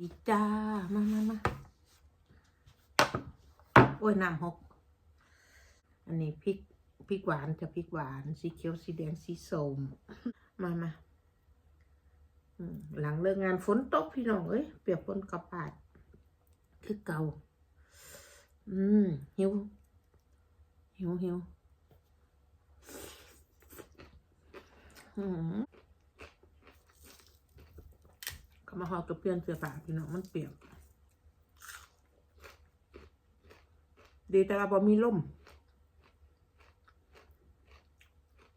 อีจ้า มามามาโอ้ยน้ำหก อันนี้พริกพริกหวานจะพริกหวาน สีเขียว สีแดง สีส้ม มามาหลังเลิกงานฝนตกพี่น้องเอ้ย เปียกฝนกระปาด คือเก่า อืม หิว หิวหิวอืม ก็มาหอกับเปลี่ยนเสื้อผ้าพี่น้องมันเปียกดีแต่ว่าพอมีลม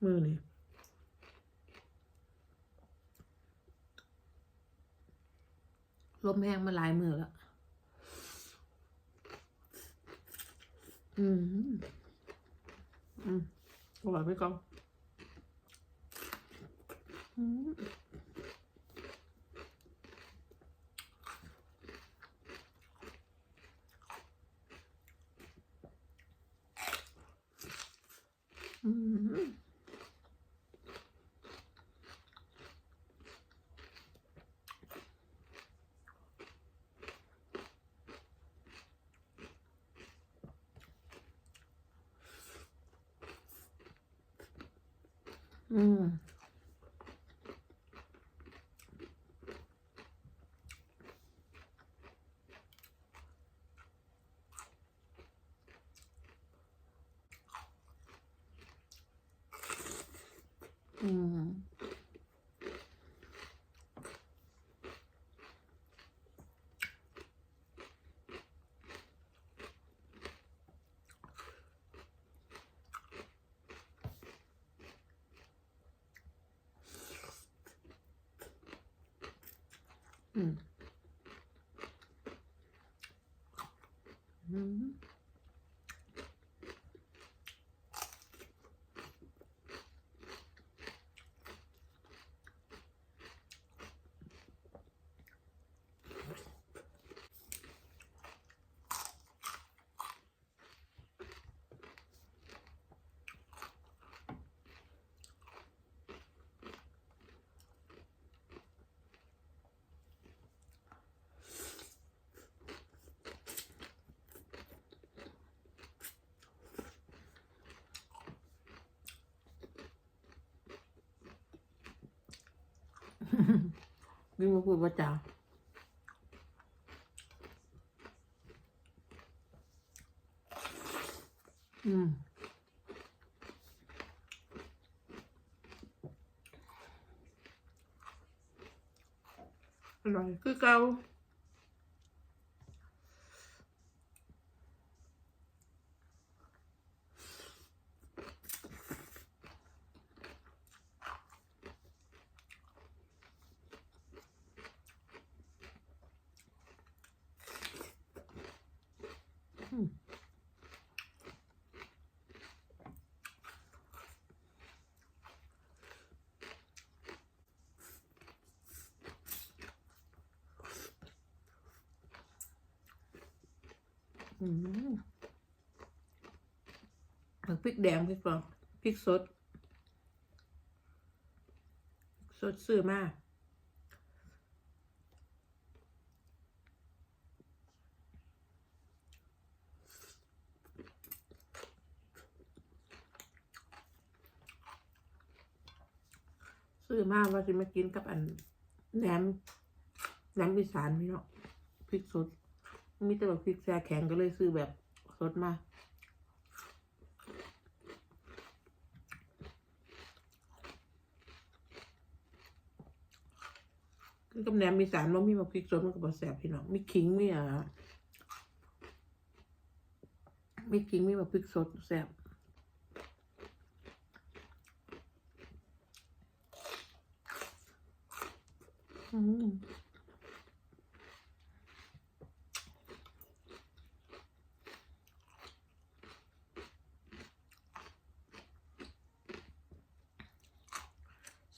มือนี่ลมแห้งมาหลายมือแล้วอืม อืมอร่อยไหมกองอืม อืม อืม อืม อืม ยิ่งมาพูดว่าจ้าอืมอร่อยคือเก่าอืม อืมเอาพริกแดงพริกฟองพริกสด สดซื้อมากซื้อมากว่าจะมากินกับอันแหนมแหนมอีสานพี่เนาะพริกสด มีแต่แบบพริกแช่แข็งก็เลยซื้อแบบสดมาคือกับแหนมอีสานว่ามีมาพริกสดมันก็บแสบพี่น้องมีขิงมีอะมีขิงมีมาพริกสดแสบอืม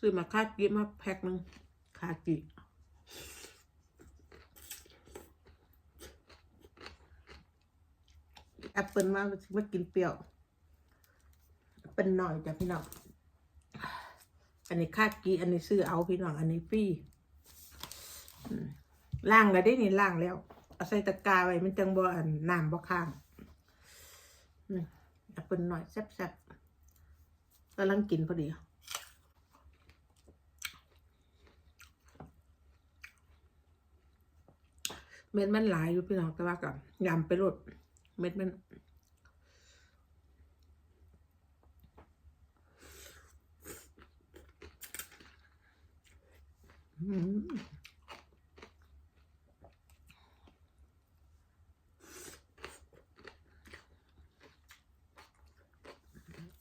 ซื้อมาคากิมาแพ็คหนึงคากิแอปเปิลมาสิมากินเปรี้ยวเปิลหน่อยจ้ะพี่น้อง อันนี้คาดกีอันนี้ซื้อเอาพี่น้อง อันนี้ฟรีล่างแล้วได้นี่ล่างแล้ว เอาใส่ตะกร้าไว้มันจังบ่อันน้ำบ่ข้างแอปเปิลหน่อยแซ่บๆกำลังกินพอดี เม็ดมันหลายอยู่พี่น้องแต่ว่ากับยำไปรดเม็ดมันอืม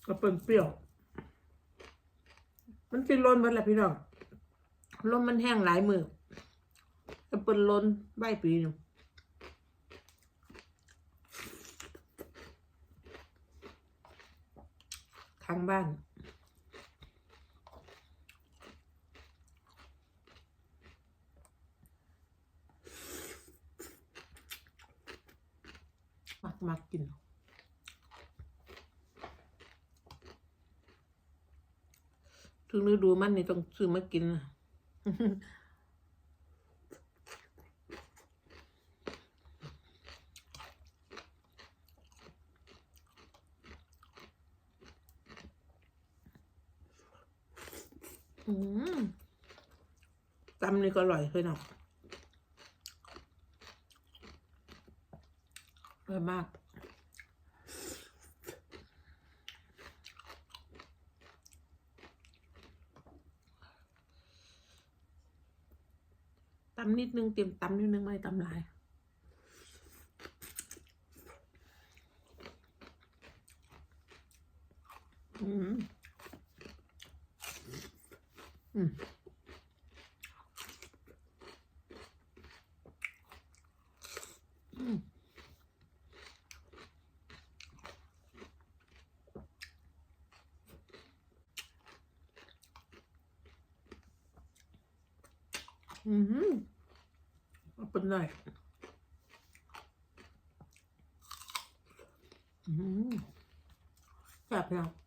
ก็เป็นเปรี้ยว มันสิล้นหมดแหละพี่น้องลมมันแห้งหลายมือ เป็นล้นใบปีหนึงทางบ้านมักมักกินถึงฤดูมันนี่ต้องซื้อมากินนะ ตำนี่ก็อร่อยเลยเนาะอร่อยมาก ตำนิดนึงเตรียมตำนิดนึงไม่ตำลายอืม อืมอืมอืมเอาเป็นไรอืมแซ่บแล้ว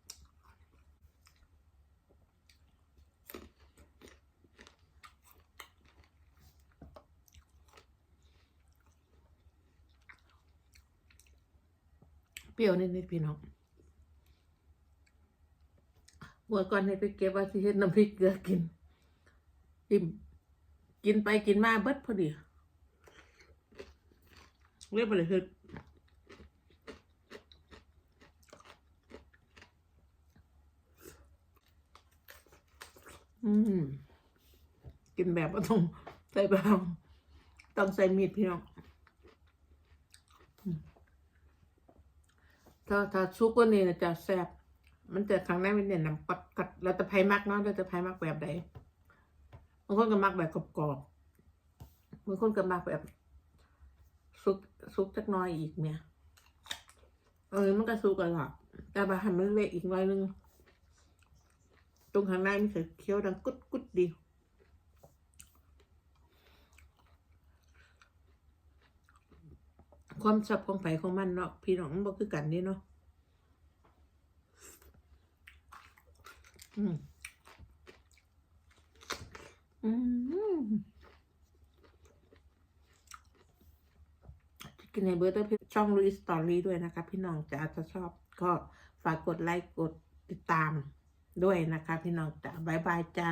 ปรี้ยวนิดๆพี่น้องเมื่อก่อนให้ไปเก็บว่าที่เฮ็ดน้ำพริกเกลือกินจิ้มกินไปกินมาเบิดพอดีเรียบไปเลยคืออืม กินแบบว่าต้องใส่บางต้องใส่มีดพี่น้องอืม ถ้าถ้าซุกกว่านี้นะจะแซ่บมันจะข้างในมันเนี่ยน้ำกัดกัดแล้วแต่ไผ่มักเนาะแล้วแต่ไผ่มักแบบใดบางคนก็มักแบบกรอบๆบางคนก็มักแบบซุกซุกจักน้อยอีกเนี่ยเออมันก็ซุกกันละแต่บาหันมันเละอีกหน่อยนึงตรงข้างในมันจะเคี้ยวดังกุดกุดดี ความสับของไผ่ของมันเนาะพี่น้องมันบอกคือกันนี่เนาะอืมอืมกินในเบอร์ด้วยช่องลุยสตอรี่ด้วยนะคะ พี่น้องจะอาจจะชอบก็ฝากกดไลค์กดติดตามด้วยนะคะ พี่น้องจ้าบายบายจ้า